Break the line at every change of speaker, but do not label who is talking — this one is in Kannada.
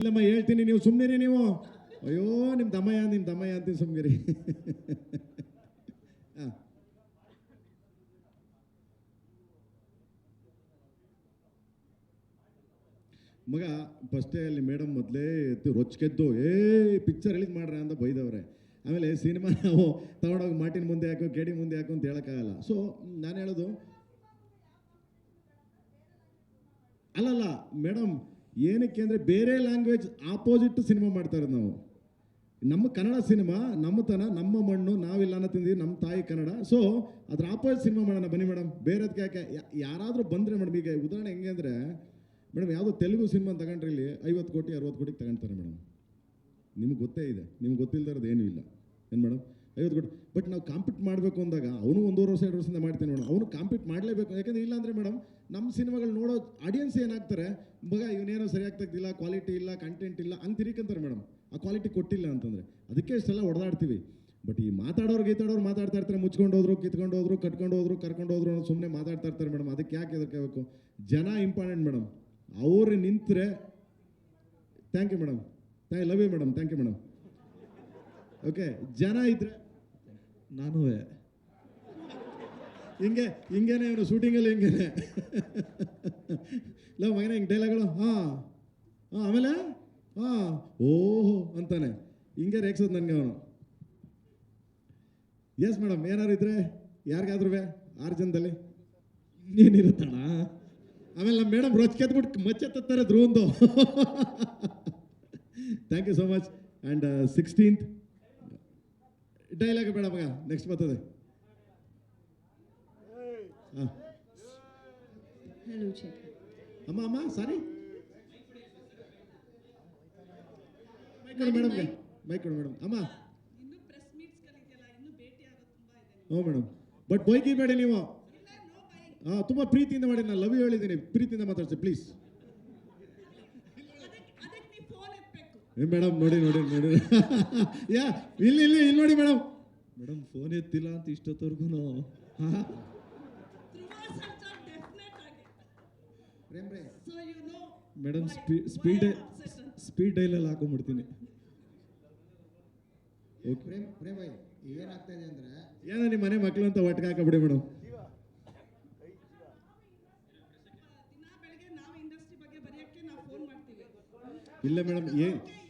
ಇಲ್ಲಮ್ಮ ಹೇಳ್ತೀನಿ, ನೀವು ಸುಮ್ಮನೆ ನೀವು. ಅಯ್ಯೋ ನಿಮ್ಮ ದಮಯ ನಿಮ್ಮ ದಮಯ ಅಂತೀನಿ ಸುಮ್ಮಗಿರಿ ಹಾಂ. ಮಗ ಫಸ್ಟೇ ಅಲ್ಲಿ ಮೇಡಮ್ ಮೊದಲೇ ರೊಚ್ಕೆದ್ದು, ಏ ಪಿಕ್ಚರ್ ಹೇಳಿದ್ ಮಾಡ್ರ? ಅಂತ ಬೈದವ್ರೆ. ಆಮೇಲೆ ಸಿನಿಮಾ ನಾವು ತಗೊಂಡೋಗಿ ಮಾಟಿನ ಮುಂದೆ ಹಾಕು ಕೇಡಿ ಮುಂದೆ ಹಾಕು ಅಂತ ಹೇಳೋಕ್ಕಾಗಲ್ಲ. ಸೊ ನಾನು ಹೇಳೋದು, ಅಲ್ಲಲ್ಲ ಮೇಡಮ್ ಏನಕ್ಕೆ ಅಂದರೆ ಬೇರೆ ಲ್ಯಾಂಗ್ವೇಜ್ ಆಪೋಸಿಟ್ ಸಿನಿಮಾ ಮಾಡ್ತಾ ನಾವು. ನಮ್ಮ ಕನ್ನಡ ಸಿನಿಮಾ ನಮ್ಮತನ, ನಮ್ಮ ಮಣ್ಣು, ನಾವಿಲ್ಲ ಅನ್ನೋ ತಿಂದಿದ್ದೀವಿ, ನಮ್ಮ ತಾಯಿ ಕನ್ನಡ. ಸೊ ಅದ್ರ ಆಪೋಸಿಟ್ ಸಿನಿಮಾ ಮಾಡೋಣ, ಬನ್ನಿ ಮೇಡಮ್ ಬೇರೆದಕ್ಕೆ ಯಾಕೆ ಯಾರಾದರೂ ಬಂದರೆ ಮೇಡಮ್ ಈಗ ಉದಾಹರಣೆ ಹೆಂಗೆ ಅಂದರೆ ಮೇಡಮ್ ಯಾವುದೋ ತೆಲುಗು ಸಿನಿಮಾ ತಗೊಂಡ್ರೆ ಇಲ್ಲಿ, ಐವತ್ತು ಕೋಟಿ, ಅರವತ್ತು ಕೋಟಿಗೆ ತಗೊಳ್ತಾರೆ ಮೇಡಮ್ ನಿಮ್ಗೆ ಗೊತ್ತೇ ಇದೆ, ನಿಮ್ಗೆ ಗೊತ್ತಿಲ್ಲದ ಇರೋದು ಏನೂ ಇಲ್ಲ. ಏನು ಮೇಡಮ್ ಐವತ್ತು ಕೋಟಿ. ಬಟ್ ನಾವು ಕಾಂಪೀಟ್ ಮಾಡಬೇಕು ಅಂದಾಗ, ಅವನು ಒಂದೂವರೆ ವರ್ಷ, ಎರಡು ವರ್ಷದಿಂದ ಮಾಡ್ತೀನಿ ನೋಡೋಣ ಅವನು ಕಾಂಪೀಟ್ ಮಾಡಲೇಬೇಕು. ಯಾಕಂದ್ರೆ ಇಲ್ಲಾಂದರೆ ಮೇಡಮ್ ನಮ್ಮ ಸಿನಿಮಾಗಳು ನೋಡೋ ಆಡಿಯನ್ಸ್ ಏನಾಗ್ತಾರೆ ಮಗ, ಇವನೇನೋ ಸರಿಯಾಗಿ ತೆಗ್ದಿಲ್ಲ ಕ್ವಾಲಿಟಿ ಇಲ್ಲ ಕಂಟೆಂಟ್ ಇಲ್ಲ ಅಂತ ತಿರಿಕಂತಾರೆ ಮೇಡಮ್ ಆ ಕ್ವಾಲಿಟಿ ಕೊಟ್ಟಿಲ್ಲ ಅಂತಂದರೆ. ಅದಕ್ಕೆ ಇಷ್ಟೆಲ್ಲ ಹೊಡೆದಾಡ್ತೀವಿ ಬಟ್ ಈ ಮಾತಾಡೋರು, ಗೀತಾಡೋರು ಮಾತಾಡ್ತಾ ಇರ್ತಾರೆ, ಮುಚ್ಕೊಂಡು ಹೋದ್ರು, ಕಿತ್ಕೊಂಡು ಹೋದ್ರು, ಕಟ್ಕೊಂಡು ಹೋದ್ರು, ಕರ್ಕೊಂಡು ಹೋದ್ರು ಸುಮ್ಮನೆ ಮಾತಾಡ್ತಾ ಇರ್ತಾರೆ ಮೇಡಮ್ ಅದಕ್ಕೆ ಯಾಕೆ ಎದರ್ಕೋಬೇಕು ಜನ ಇಂಪಾರ್ಟೆಂಟ್ ಮೇಡಮ್ ಅವರು ನಿಂತರೆ thank you madam thank love you madam thank you madam okay ಜನ ಇದ್ರೆ
ನಾನು
ಹಿಂಗೆ, ಹಿಂಗೇನೆ ಇವನು ಶೂಟಿಂಗಲ್ಲಿ ಹಿಂಗೇನೆ. ಲವ್ ಮಗನೇ, ಹಿಂಗೆ ಡೈಲಾಗ್ಗಳು ಹಾಂ ಹಾಂ, ಆಮೇಲೆ? ಹಾಂ, ಓಹೋ, ಅಂತಾನೆ. ಹಿಂಗೆ ರೇಗ್ಸೋದು ನನಗೆ ಅವನು. ಎಸ್ ಮೇಡಮ್ ಏನಾರು ಇದ್ರೆ ಯಾರಿಗಾದ್ರೂ ಆರು ಜನದಲ್ಲಿ.
ಇನ್ನೇನಿರುತ್ತಣ್ಣ?
ಆಮೇಲೆ ನಮ್ಮ ಮೇಡಮ್ ರೊಚ್ಕೆತ್ಬಿಟ್ಟು ಮಚ್ಚೆ ತತ್ತಾರೆ ಧ್ರುವಂದು. Thank you so much and sixteenth dialogue ಬೇಡ ಮಗ. ನೆಕ್ಸ್ಟ್ ಬರ್ತದೆ. ಅಮ್ಮ ಅಮ್ಮ ಸಾರಿ. ಮೇಡಮ್ಗೆ ಮೈಕ್ ಕೊಡು ಮೇಡಮ್ ಅಮ್ಮ.
ಇನ್ನು ಪ್ರೆಸ್ ಮೀಟ್ಸ್ಗಳಿದೆಯಲ್ಲ ಇನ್ನು ಭೇಟಿ ಆಗೋದು ತುಂಬಾ ಇದೆ
ಹ್ಞೂ ಮೇಡಮ್ ಬಟ್ ಬೈಕಿ ಬೇಡಿ ನೀವು. ಹಾಂ ತುಂಬ ಪ್ರೀತಿಯಿಂದ ಮಾಡಿ ನಾನು ಲವ್ ಯು ಹೇಳಿದ್ದೀನಿ. ಪ್ರೀತಿಯಿಂದ ಮಾತಾಡ್ತೀನಿ ಪ್ಲೀಸ್
ಅದಕ್ಕೆ ಅದಕ್ಕೆ ನೀವು ಫೋನ್ ಎತ್ತಬೇಕು
ಏ ಮೇಡಮ್ ನೋಡಿ ನೋಡಿ ನೋಡಿ. ಯಾ ಇಲ್ಲಿ ಇಲ್ಲಿ ಇಲ್ಲಿ ನೋಡಿ ಮೇಡಮ್.
ಮೇಡಮ್ ಫೋನ್ ಎತ್ತಿಲ್ಲ ಅಂತ ಇಷ್ಟೊತ್ತವರೆಗೂ
ಧ್ರುವ ಸರ್ಜಾ ಡೆಫಿನೆಟ್ ಆಗಿ so you know
madam speed speed ಡೈಲಲ್ಲಿ ಹಾಕೊಂಡ್ಬಿಡ್ತೀನಿ. ಓಕೆ
ಪ್ರೇಮ್ ಪ್ರೇಮ್ ಭಾಯ್ ಏನಾಗ್ತಾ ಇದೆ ಅಂದ್ರೆ
ಏನೋ ನಿಮ್ಮ ಮನೆ ಮಕ್ಕಳು ಅಂತ ಒಟ್ಟಿಗೆ ಹಾಕಬಿಡಿ ಮೇಡಮ್. ಇಲ್ಲ ಮೇಡಮ್ ಏ
ಓಕೆ